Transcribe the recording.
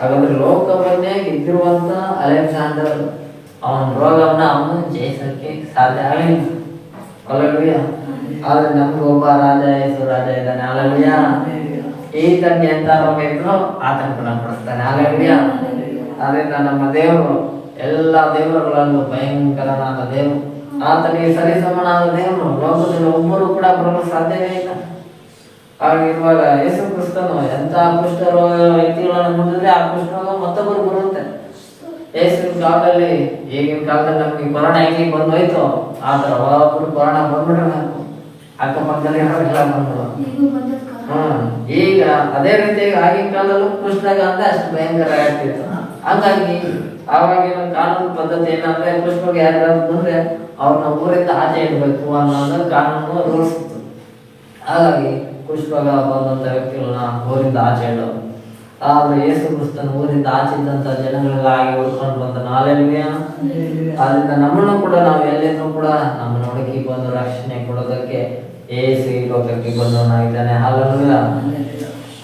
ಹಾಗಾದ್ರೆ ಲೋಕವನ್ನೇ ಇದ್ದಿರುವಂತ ಅಲೆಕ್ಸಾಂಡರ್ ಅವನ ರೋಗವನ್ನ ಅವನು ಜಯಿಸಕ್ಕೆ ಸಾಧ್ಯ ಆಗಲಿಲ್ಲ. ಅಲ್ಲಲ್ವಿಯ ಆದ್ರೆ ನಮ್ಗೆ ಒಬ್ಬ ರಾಜ ಯೇಸು ರಾಜ ಇದ್ದಾನೆ. ಅಲ್ಲಲ್ವಿಯ ಈತನ್ ಎಂತ ರೋಗ ಇದ್ರು ಆತನ ಗುಣಪಡಿಸ್ತಾನೆ. ಅಲ್ಲಲ್ವಿಯ ಅದರಿಂದ ನಮ್ಮ ದೇವರು ಎಲ್ಲ ದೇವರುಗಳಲ್ಲೂ ಭಯಂಕರನಾದ ದೇವರು. ಆತನಿಗೆ ಸರಿಸಮನಾದ ದೇವರು. ಲೋಕದಲ್ಲಿ ಒಬ್ಬರು ಕೂಡ ಬರಲು ಸಾಧ್ಯವೇ ಇಲ್ಲ. ಹಾಗಿರುವಾಗ ಯೇಸು ಕ್ರಿಸ್ತನು ಎಂತ ರೋಗ ವ್ಯಕ್ತಿಗಳನ್ನು ಮುಟ್ಟಿದ್ರೆ ಆ ಕೃಷ್ಣ ಮತ್ತೊಬ್ಬರು ಬರುತ್ತೆ ಯೇಸುವಿನ ಕಾಲದಲ್ಲಿ ಈಗಿನ ಕಾಲದಲ್ಲಿ ನಮ್ಗೆ ಕೊರೋನಾ ಇಲ್ಲಿ ಬಂದು ಹೋಯ್ತು ಆ ಒಬ್ಬರು ಕೊರೋನಾ ಬಂದ್ಬಿಟ್ರೆ ನಾವು ಅಕ್ಕಪಕ್ಕದಲ್ಲಿ ಬಂದ್ರು ಹ್ಮ್ ಈಗ ಅದೇ ರೀತಿ ಆಗಿನ ಕಾಲದಲ್ಲೂ ಕೃಷ್ಣಗ ಅಂದ್ರೆ ಅಷ್ಟು ಭಯಂಕರ ಆಗ್ತಿತ್ತು. ಹಂಗಾಗಿ ಆವಾಗಿನ ಕಾನೂನು ಪದ್ಧತಿ ಏನಂದ್ರೆ ಕೃಷ್ಣಗೆ ಯಾರಾದ್ರು ಬಂದ್ರೆ ಅವ್ರನ್ನ ಊರಿಂದ ಆಚೆ ಇಡ್ಬೇಕು ಅನ್ನೋದು ಕಾನೂನು ರೂಲ್ಸ್. ಹಾಗಾಗಿ ಪುಷ್ಪಗ ಬಂದಂತ ವ್ಯಕ್ತಿಗಳನ್ನ ಊರಿಂದ ಆಚೆ ಇಡೋರು ಆದ್ರೆ ಯೇಸು ಕ್ರಿಸ್ತನ ಊರಿಂದ ಆಚೆ ಇದ್ದಂತ ಜನಗಳಿಗಾಗಿ ಉಳ್ಕೊಂಡು ಬಂದ ನಾಳೆಗೆ ಆದ್ರಿಂದ ನಮ್ಮನ್ನು ಕೂಡ ನಾವು ಎಲ್ಲಿಂದ ಕೂಡ ನಮ್ಮ ನೋಡಕ್ಕೆ ಬಂದು ರಕ್ಷಣೆ ಕೊಡೋದಕ್ಕೆ ಏಸು ಈ ಲೋಕಕ್ಕೆ ಬಂದವನಾಗಿದ್ದಾನೆ. ಹಾಗಲ್ಲ